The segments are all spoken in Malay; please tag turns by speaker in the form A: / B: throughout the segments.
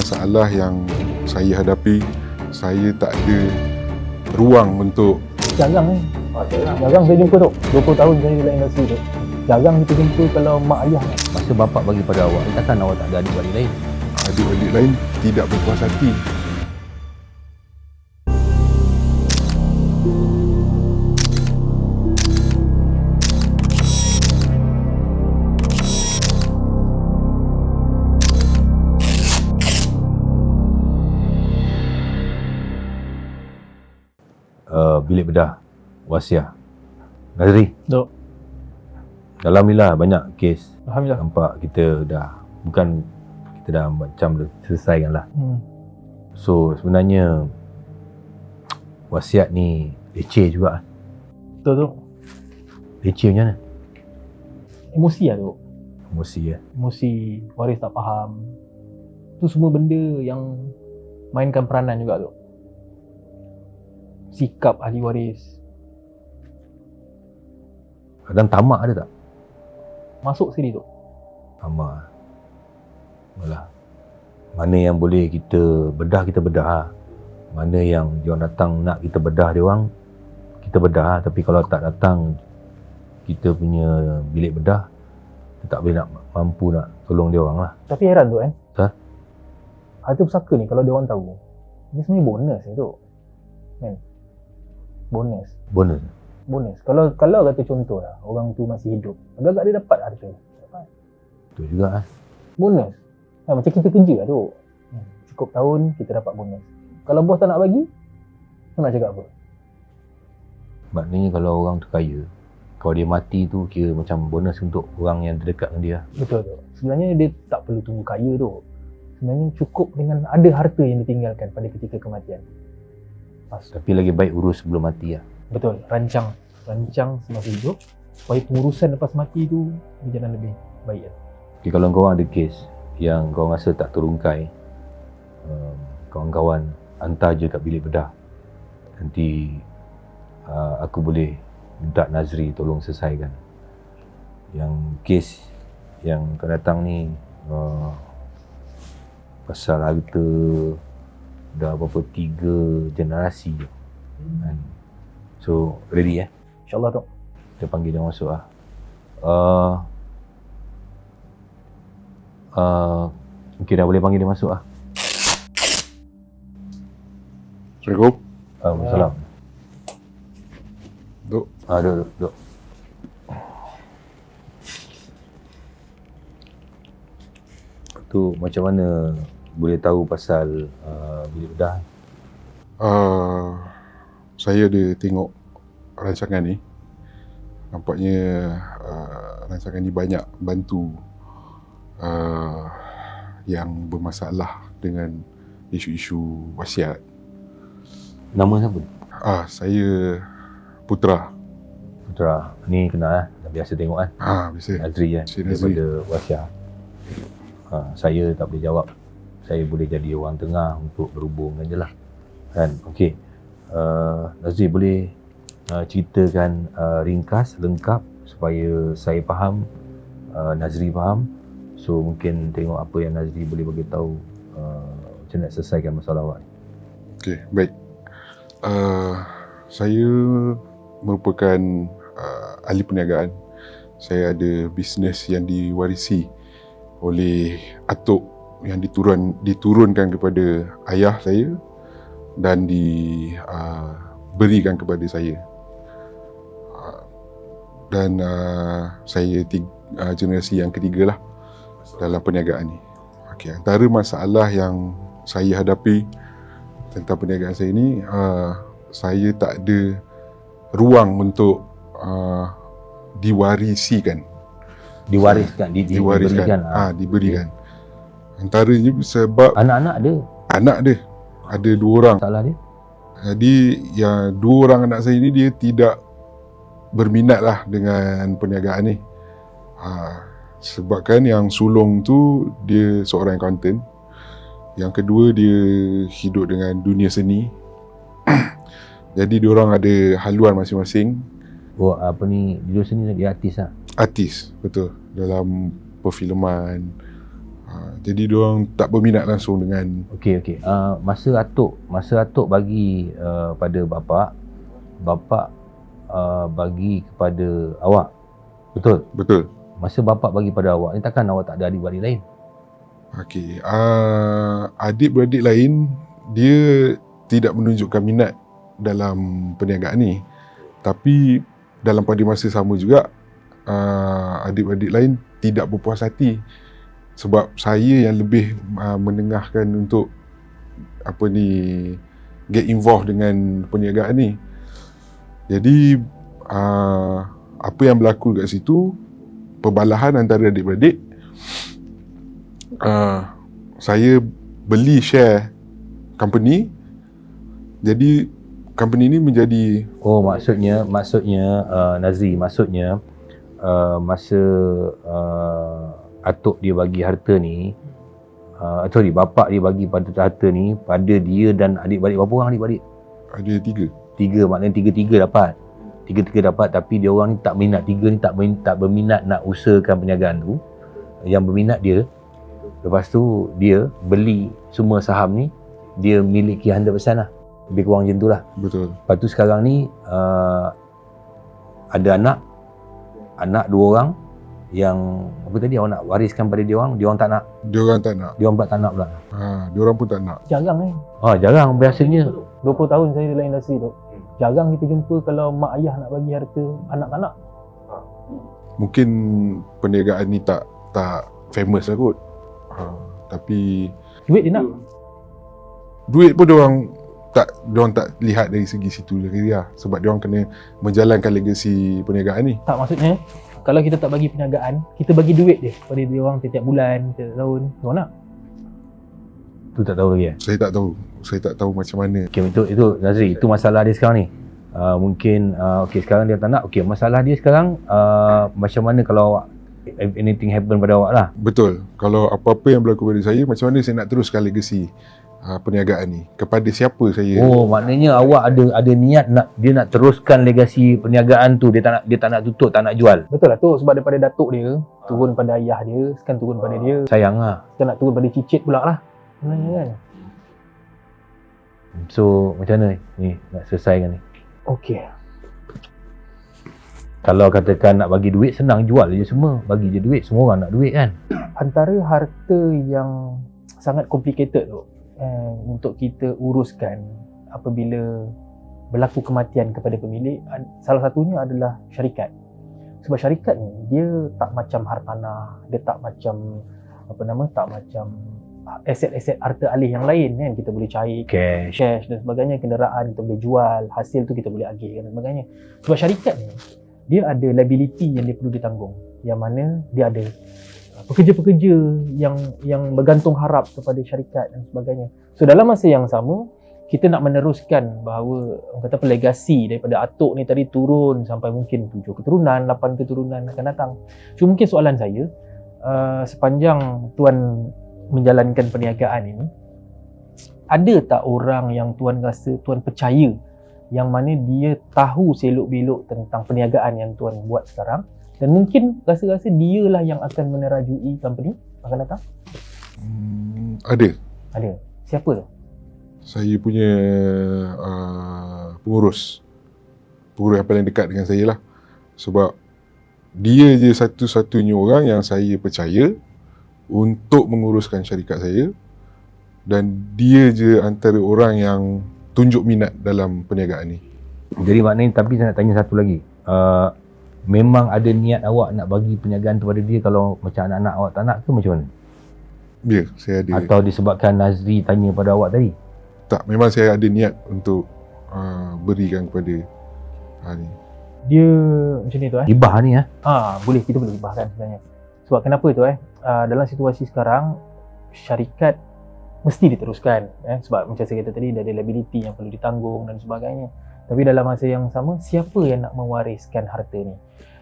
A: masalah yang saya hadapi, saya tak ada ruang untuk
B: Jarang. Ah, jarang. jarang saya jumpa tu. 20 tahun saya dalam industri tu. Jarang kita jumpa kalau mak ayah.
C: Masa bapak bagi pada awak, takkan awak tak ada adik-adik lain?
A: adik-adik lain tidak berpuas hati.
C: Uh, bilik bedah, wasiah. Nazri,
B: Dok.
C: Alhamdulillah banyak kes
B: Alhamdulillah.
C: nampak kita dah bukan kita dah macam dah selesaikan lah.
B: Hmm.
C: So sebenarnya wasiat ni leceh juga.
B: Betul tu.
C: Leceh macam mana?
B: Emosi lah tu.
C: Emosi ya.
B: Emosi, waris tak faham. Tu semua benda yang mainkan peranan juga tu. Sikap ahli waris.
C: Kadang tamak ada tak?
B: Masuk sini tu.
C: Tamak. Malah. Mana yang boleh kita bedah, kita bedah lah. Mana yang dia datang nak kita bedah dia orang, kita bedah lah. Tapi kalau tak datang kita punya bilik bedah, kita tak boleh nak mampu nak tolong dia orang lah.
B: Tapi heran tu kan.
C: Ha?
B: Harta pusaka ni kalau dia orang tahu. Ni sebenarnya bonus ni tu. Kan? Bonus.
C: Bonus.
B: Bonus. Kalau kalau kata contoh lah, orang tu masih hidup. Agak-agak dia dapat harta. Dapat.
C: Itu juga lah.
B: Bonus. Ha, macam kita kerja lah tu. Hmm, Cukup tahun kita dapat bonus. Kalau bos tak nak bagi, kau nak cakap apa?
C: Maknanya kalau orang tu kaya, kalau dia mati tu kira macam bonus untuk orang yang terdekat dengan dia.
B: Betul tu. Sebenarnya dia tak perlu tunggu kaya tu. Sebenarnya cukup dengan ada harta yang ditinggalkan pada ketika kematian. Pas.
C: Tapi lagi baik urus sebelum mati lah.
B: Betul. Rancang. Rancang semasa hidup. Supaya pengurusan lepas mati tu berjalan lebih baik.
C: Okay, kalau kau ada kes yang kau rasa tak terungkai, um, kawan-kawan hantar je kat bilik bedah. Nanti uh, aku boleh minta Nazri tolong selesaikan. Yang kes yang kau datang ni uh, pasal harta dah berapa tiga generasi je. Kan? So ready eh?
B: InsyaAllah tu.
C: Kita panggil dia masuk lah. Uh, uh, okay, dah boleh panggil dia masuk lah.
A: Assalamualaikum.
C: Waalaikumsalam.
A: Duk,
C: Ah, duduk, duduk, duduk. Tu macam mana boleh tahu pasal uh, bilik bedah?
A: uh, saya ada tengok rancangan ni. Nampaknya uh, rancangan ni banyak bantu uh, yang bermasalah dengan isu-isu wasiat.
C: Nama siapa?
A: Ah, saya Putra.
C: Putra. Ni kenal lah. Dah biasa tengok kan.
A: Ah, biasa.
C: Nazri kan.
A: Cik Nazri.
C: Daripada Wasyah. Ha, saya tak boleh jawab. Saya boleh jadi orang tengah untuk berhubung je lah. Kan? Okey. Uh, Nazri boleh uh, ceritakan uh, ringkas, lengkap supaya saya faham, uh, Nazri faham. So mungkin tengok apa yang Nazri boleh bagi tahu uh, macam nak selesaikan masalah awak.
A: Okey, baik. Uh, saya merupakan uh, ahli perniagaan. Saya ada bisnes yang diwarisi oleh atuk yang diturun diturunkan kepada ayah saya dan diberikan kepada saya. Uh, dan uh, saya tiga, uh, generasi yang ketiga lah dalam perniagaan ni. Okey, antara masalah yang saya hadapi tentang perniagaan saya ni, uh, saya tak ada ruang untuk uh, diwarisikan.
C: Diwariskan, di, di,
A: Diwariskan.
C: diberikan.
A: Ah, ha, diberikan. Antaranya sebab
C: Anak-anak ada
A: anak dia ada dua orang.
C: salah dia?
A: Jadi yang dua orang anak saya ni dia tidak berminat lah dengan perniagaan ni. Ha, sebabkan yang sulung tu dia seorang accountant. Yang kedua dia hidup dengan dunia seni. Jadi dia orang ada haluan masing-masing.
C: Oh, apa ni, dia sini dia artis lah.
A: Artis, betul. Dalam perfilman, Uh, jadi diorang tak berminat langsung dengan
C: Okey okey. Uh, masa atuk masa atuk bagi uh, pada bapa, bapa uh, bagi kepada awak. Betul.
A: betul.
C: Masa bapa bagi pada awak ni takkan awak tak ada adik-beradik lain?
A: Okey, uh, adik-beradik lain dia tidak menunjukkan minat dalam perniagaan ni. Tapi dalam pada masa sama juga uh, adik-beradik lain tidak berpuas hati sebab saya yang lebih uh, menengahkan untuk apa ni get involved dengan perniagaan ni. Jadi uh, apa yang berlaku kat situ perbalahan antara adik-beradik uh, saya beli share company jadi company ni menjadi
C: Oh maksudnya maksudnya uh, Nazri maksudnya uh, masa uh, atuk dia bagi harta ni uh, sorry bapak dia bagi pada harta ni pada dia dan adik-beradik berapa orang adik-beradik?
A: ada tiga
C: Tiga maknanya tiga-tiga dapat. Tiga-tiga dapat tapi dia orang ni tak minat tiga ni tak min, tak berminat nak usahakan perniagaan tu. Yang berminat dia lepas tu dia beli semua saham ni dia miliki 100% lah. Lebih kurang macam tu lah.
A: betul
C: Lepas tu sekarang ni uh, ada anak anak dua orang yang apa tadi awak nak wariskan pada dia orang, dia orang tak nak.
A: dia orang tak nak
C: Dia orang tak nak pula.
A: ha, dia orang pun tak nak
B: Jarang kan.
C: Ah jarang biasanya
B: 20 tahun saya dalam industri tu. Jarang kita jumpa kalau mak ayah nak bagi harta anak tak nak.
A: mungkin perniagaan ni tak tak famous lah kot ha, tapi
B: Duit dia nak.
A: duit pun dia orang tak dia orang tak lihat dari segi situ lagi lah sebab dia orang kena menjalankan legasi perniagaan ni
B: Tak maksudnya kalau kita tak bagi perniagaan, kita bagi duit dia pada dia orang setiap bulan, setiap tahun. Orang nak.
C: tu tak tahu lagi eh.
A: saya tak tahu saya tak tahu macam mana
C: Okey itu itu Nazri, itu masalah dia sekarang ni. Uh, mungkin uh, okey sekarang dia tak nak. Okey masalah dia sekarang uh, macam mana kalau awak if anything happen pada awak lah.
A: betul kalau apa-apa yang berlaku pada saya macam mana saya nak teruskan legasi uh, perniagaan ni kepada siapa saya
C: Oh, maknanya awak ada ada niat nak dia nak teruskan legasi perniagaan tu. Dia tak nak dia tak nak tutup, tak nak jual.
B: Betul lah tu sebab daripada datuk dia turun pada ayah dia, sekarang turun pada dia,
C: Sayang lah.
B: sekarang nak turun pada cicit pula lah. Sebenarnya kan.
C: So, macam mana ni nak selesaikan ni?
B: Okey.
C: Kalau katakan nak bagi duit senang jual je semua. Bagi je duit, semua orang nak duit kan.
B: Antara harta yang sangat complicated tu eh, untuk kita uruskan apabila berlaku kematian kepada pemilik salah satunya adalah syarikat. Sebab syarikat ni dia tak macam hartanah, dia tak macam apa nama tak macam aset-aset harta alih yang lain kan kita boleh cair
C: Cash.
B: cash dan sebagainya kenderaan kita boleh jual hasil tu kita boleh agih dan sebagainya sebab syarikat ni dia ada liability yang dia perlu ditanggung yang mana dia ada pekerja-pekerja yang yang bergantung harap kepada syarikat dan sebagainya so dalam masa yang sama kita nak meneruskan bahawa orang kata legasi daripada atuk ni tadi turun sampai mungkin tujuh keturunan, lapan keturunan akan datang. So mungkin soalan saya uh, sepanjang tuan menjalankan perniagaan ini ada tak orang yang tuan rasa tuan percaya yang mana dia tahu selok-belok tentang perniagaan yang tuan buat sekarang dan mungkin rasa-rasa dialah yang akan menerajui company akan datang?
A: hmm, ada
B: Ada. Siapa tu?
A: saya punya uh, pengurus pengurus yang paling dekat dengan saya lah sebab dia je satu-satunya orang yang saya percaya untuk menguruskan syarikat saya dan dia je antara orang yang tunjuk minat dalam perniagaan ni
C: Jadi maknanya tapi saya nak tanya satu lagi. Uh, memang ada niat awak nak bagi perniagaan tu pada dia kalau macam anak-anak awak tak nak ke macam mana?
A: ya saya ada
C: Atau disebabkan Nazri tanya pada awak tadi?
A: tak memang saya ada niat untuk uh, berikan kepada uh, ni
B: Dia macam ni tu eh.
C: Hibah ni ah.
B: Ah, boleh kita boleh bahkan sebenarnya. Sebab kenapa tu eh? Uh, dalam situasi sekarang syarikat mesti diteruskan eh sebab macam saya kata tadi ada liability yang perlu ditanggung dan sebagainya. Tapi dalam masa yang sama siapa yang nak mewariskan harta ni?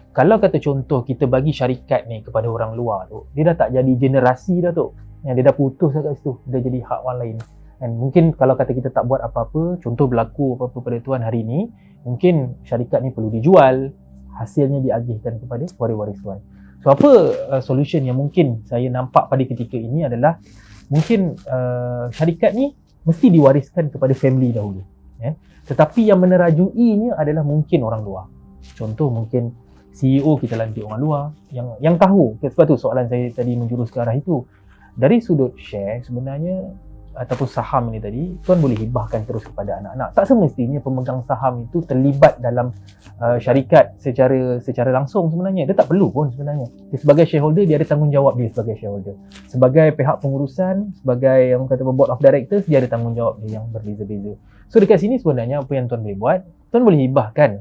B: Kalau kata contoh kita bagi syarikat ni kepada orang luar tu, dia dah tak jadi generasi dah tu. Yang dia dah putus dah kat situ, dia jadi hak orang lain. Dan mungkin kalau kata kita tak buat apa-apa, contoh berlaku apa-apa pada tuan hari ni, mungkin syarikat ni perlu dijual, hasilnya diagihkan kepada waris-waris tuan. So apa uh, solution yang mungkin saya nampak pada ketika ini adalah mungkin uh, syarikat ni mesti diwariskan kepada family dahulu. Ya. Tetapi yang menerajuinya adalah mungkin orang luar. Contoh mungkin CEO kita lantik orang luar yang yang tahu. Sebab tu soalan saya tadi menjurus ke arah itu. Dari sudut share sebenarnya ataupun saham ini tadi tuan boleh hibahkan terus kepada anak-anak. Tak semestinya pemegang saham itu terlibat dalam uh, syarikat secara secara langsung sebenarnya. Dia tak perlu pun sebenarnya. Dia sebagai shareholder dia ada tanggungjawab dia sebagai shareholder. Sebagai pihak pengurusan sebagai yang kata board of directors dia ada tanggungjawab dia yang berbeza-beza. So dekat sini sebenarnya apa yang tuan boleh buat? Tuan boleh hibahkan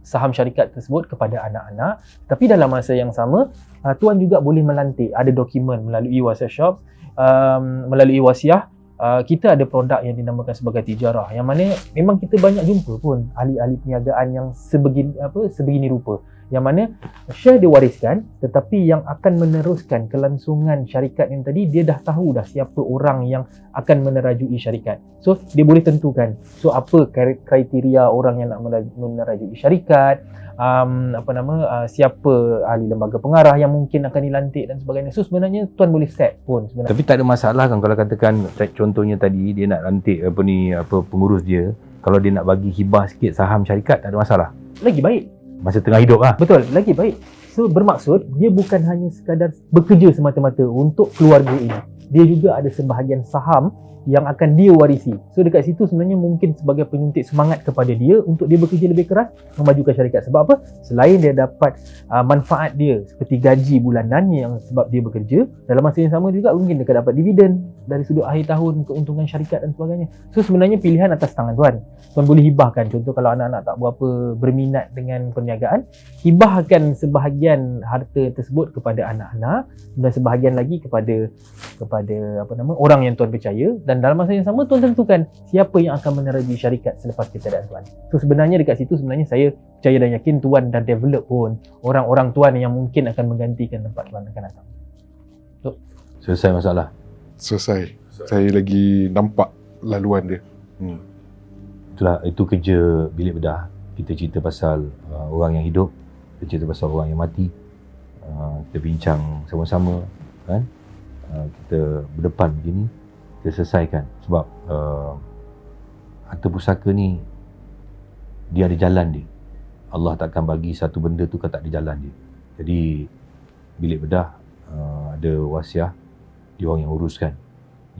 B: saham syarikat tersebut kepada anak-anak. Tapi dalam masa yang sama uh, tuan juga boleh melantik. Ada dokumen melalui wasiat shop um, melalui wasiah uh, kita ada produk yang dinamakan sebagai tijarah. Yang mana memang kita banyak jumpa pun ahli-ahli perniagaan yang sebegini apa sebegini rupa yang mana share diwariskan tetapi yang akan meneruskan kelangsungan syarikat yang tadi dia dah tahu dah siapa orang yang akan menerajui syarikat. So dia boleh tentukan. So apa kriteria orang yang nak menerajui syarikat um, apa nama uh, siapa ahli lembaga pengarah yang mungkin akan dilantik dan sebagainya. So sebenarnya tuan boleh set pun sebenarnya.
C: Tapi tak ada masalah kan kalau katakan contohnya tadi dia nak lantik apa ni apa pengurus dia. Kalau dia nak bagi hibah sikit saham syarikat tak ada masalah.
B: lagi baik
C: Masa tengah hidup lah.
B: Betul, lagi baik. So bermaksud dia bukan hanya sekadar bekerja semata-mata untuk keluarga ini. Dia juga ada sebahagian saham yang akan dia warisi. So dekat situ sebenarnya mungkin sebagai penyuntik semangat kepada dia untuk dia bekerja lebih keras memajukan syarikat. Sebab apa? Selain dia dapat uh, manfaat dia seperti gaji bulanan yang sebab dia bekerja, dalam masa yang sama juga mungkin dia dapat dividen dari sudut akhir tahun, keuntungan syarikat dan sebagainya. So sebenarnya pilihan atas tangan tuan. Tuan boleh hibahkan contoh kalau anak-anak tak berapa berminat dengan perniagaan, hibahkan sebahagian harta tersebut kepada anak-anak dan sebahagian lagi kepada kepada apa nama orang yang tuan percaya dan dalam masa yang sama tuan tentukan siapa yang akan menerajui syarikat selepas ketiadaan tuan. So sebenarnya dekat situ sebenarnya saya percaya dan yakin tuan dah develop pun orang-orang tuan yang mungkin akan menggantikan tempat tuan akan datang.
C: Selesai masalah.
A: Selesai. Saya lagi nampak laluan dia. Hmm.
C: Itulah itu kerja bilik bedah. Kita cerita pasal uh, orang yang hidup, kita cerita pasal orang yang mati. Uh, kita bincang sama-sama kan. Uh, kita berdepan begini kita selesaikan sebab uh, harta pusaka ni dia ada jalan dia. Allah takkan bagi satu benda tu kalau tak ada jalan dia. Jadi bilik bedah uh, ada wasiah dia orang yang uruskan.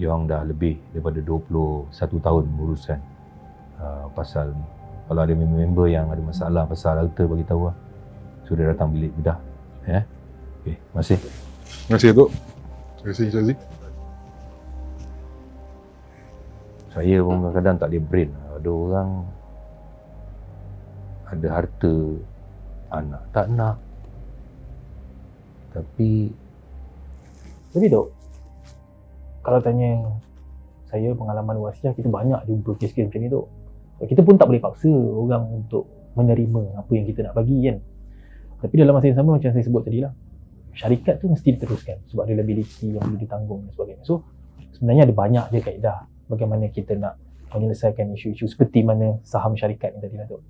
C: Dia orang dah lebih daripada 21 tahun menguruskan uh, pasal ni. Kalau ada member yang ada masalah pasal altar bagi tahu lah. Sudah datang bilik bedah. Ya. Yeah. Okey, terima kasih.
A: Terima kasih Datuk. Terima kasih Syazi.
C: Saya pun kadang-kadang tak boleh brain. Ada orang ada harta anak tak nak. Tapi
B: Tapi dok, kalau tanya saya pengalaman wasiah kita banyak jumpa kes-kes macam ni dok. Kita pun tak boleh paksa orang untuk menerima apa yang kita nak bagi kan. Tapi dalam masa yang sama macam saya sebut tadi lah. Syarikat tu mesti diteruskan sebab ada liability yang boleh ditanggung dan sebagainya. So sebenarnya ada banyak je kaedah bagaimana kita nak menyelesaikan isu-isu seperti mana saham syarikat yang tadi Datuk.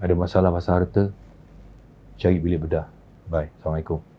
C: ada masalah pasal harta, cari bilik bedah. Bye. Assalamualaikum.